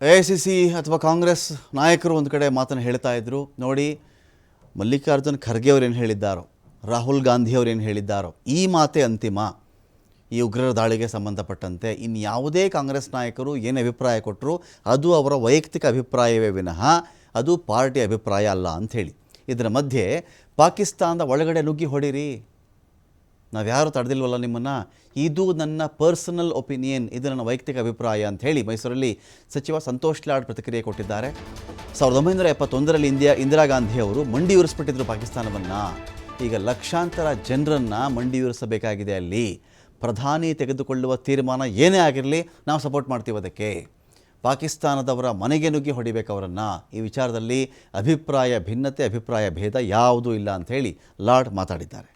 A I C C ಅಥವಾ ಕಾಂಗ್ರೆಸ್ ನಾಯಕರು ಒಂದು ಕಡೆ ಮಾತನ್ನು ಹೇಳ್ತಾ ಇದ್ದರು ನೋಡಿ, ಮಲ್ಲಿಕಾರ್ಜುನ್ ಖರ್ಗೆ ಏನು ಹೇಳಿದ್ದಾರೋ, ರಾಹುಲ್ ಗಾಂಧಿ ಅವರು ಏನು ಹೇಳಿದ್ದಾರೋ, ಈ ಮಾತೇ ಅಂತಿಮ. ಈ ಉಗ್ರರ ದಾಳಿಗೆ ಸಂಬಂಧಪಟ್ಟಂತೆ ಇನ್ಯಾವುದೇ ಕಾಂಗ್ರೆಸ್ ನಾಯಕರು ಏನು ಅಭಿಪ್ರಾಯ ಕೊಟ್ಟರು ಅದು ಅವರ ವೈಯಕ್ತಿಕ ಅಭಿಪ್ರಾಯವೇ ವಿನಃ, ಅದು ಪಾರ್ಟಿ ಅಭಿಪ್ರಾಯ ಅಲ್ಲ ಅಂಥೇಳಿ ಇದರ ಮಧ್ಯೆ ಪಾಕಿಸ್ತಾನದ ಒಳಗಡೆ ನುಗ್ಗಿ ಹೊಡಿರಿ. ನಾವ್ಯಾರು ತಡೆದಿಲ್ವಲ್ಲ ನಿಮ್ಮನ್ನು? ಇದು ನನ್ನ ಪರ್ಸನಲ್ ಒಪಿನಿಯನ್ ಇದು ನನ್ನ ವೈಯಕ್ತಿಕ ಅಭಿಪ್ರಾಯ ಅಂತ ಹೇಳಿ ಮೈಸೂರಲ್ಲಿ ಸಚಿವ ಸಂತೋಷ್ ಲಾಡ್ ಪ್ರತಿಕ್ರಿಯೆ ಕೊಟ್ಟಿದ್ದಾರೆ. ಸಾವಿರದ ಒಂಬೈನೂರ ಎಪ್ಪತ್ತೊಂದರಲ್ಲಿ ಇಂದಿಯಾ ಇಂದಿರಾ ಗಾಂಧಿ ಅವರು ಮಂಡಿ ಮಂಡಿಯೂರಿಸ್ಬಿಟ್ಟಿದ್ರು ಪಾಕಿಸ್ತಾನವನ್ನು. ಈಗ ಲಕ್ಷಾಂತರ ಜನರನ್ನು ಮಂಡಿಯೂರಿಸಬೇಕಾಗಿದೆ ಅಲ್ಲಿ. ಪ್ರಧಾನಿ ತೆಗೆದುಕೊಳ್ಳುವ ತೀರ್ಮಾನ ಏನೇ ಆಗಿರಲಿ ನಾವು ಸಪೋರ್ಟ್ ಮಾಡ್ತೀವಿ ಅದಕ್ಕೆ. ಪಾಕಿಸ್ತಾನದವರ ಮನೆಗೆ ನುಗ್ಗಿ ಹೊಡಿಬೇಕು ಅವರನ್ನು. ಈ ವಿಚಾರದಲ್ಲಿ ಅಭಿಪ್ರಾಯ ಭಿನ್ನತೆ, ಅಭಿಪ್ರಾಯ ಭೇದ ಯಾವುದೂ ಇಲ್ಲ ಅಂಥೇಳಿ ಲಾರ್ಡ್ ಮಾತಾಡಿದ್ದಾರೆ.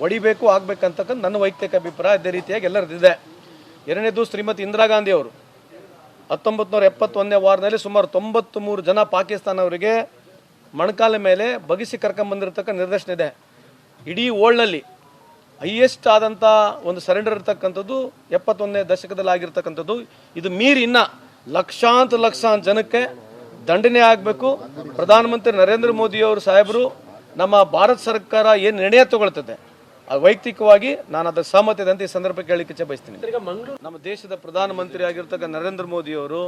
ಹೊಡಿಬೇಕು, ಆಗ್ಬೇಕಂತಕ್ಕಂಥ ನನ್ನ ವೈಯಕ್ತಿಕ ಅಭಿಪ್ರಾಯ ಅದೇ ರೀತಿಯಾಗಿ ಎಲ್ಲರದಿದೆ ಎರಡನೇದು ಶ್ರೀಮತಿ ಇಂದಿರಾ ಗಾಂಧಿ ಅವರು. ಹತ್ತೊಂಬತ್ತು ನೂರ ಎಪ್ಪತ್ತೊಂದನೇ ವಾರದಲ್ಲಿ ಸುಮಾರು ತೊಂಬತ್ತು ಮೂರು ಜನ ಪಾಕಿಸ್ತಾನವರಿಗೆ ಮಣಕಾಲ ಮೇಲೆ ಬಗಿಸಿ ಕರ್ಕೊಂಬಂದಿರತಕ್ಕ ನಿರ್ದೇಶನ ಇದೆ. ಇಡೀ ವರ್ಲ್ಡ್ನಲ್ಲಿ ಹೈಯೆಸ್ಟ್ ಆದಂಥ ಒಂದು ಸರೆಂಡರ್ ಇರ್ತಕ್ಕಂಥದ್ದು ಎಪ್ಪತ್ತೊಂದನೇ ದಶಕದಲ್ಲಿ ಆಗಿರ್ತಕ್ಕಂಥದ್ದು. ಇದು ಮೀರಿ ಇನ್ನ ಲಕ್ಷಾಂತರ ಲಕ್ಷಾಂತ ಜನಕ್ಕೆ ದಂಡನೆ ಆಗಬೇಕು. ಪ್ರಧಾನಮಂತ್ರಿ ನರೇಂದ್ರ ಮೋದಿಯವರು ಸಾಹೇಬರು, ನಮ್ಮ ಭಾರತ ಸರ್ಕಾರ ಏನು ನಿರ್ಣಯ ತಗೊಳ್ತದೆ? ವೈಯಕ್ತಿಕವಾಗಿ ನಾನು ಅದರ ಸಹಮತ ಇದೆ ಅಂತ ಈ ಸಂದರ್ಭ ಕೇಳಲಿಕ್ಕೆ ಬಯಸ್ತೀನಿ ನಮ್ಮ ದೇಶದ ಪ್ರಧಾನಮಂತ್ರಿ ಆಗಿರ್ತಕ್ಕ ನರೇಂದ್ರ ಮೋದಿ ಅವರು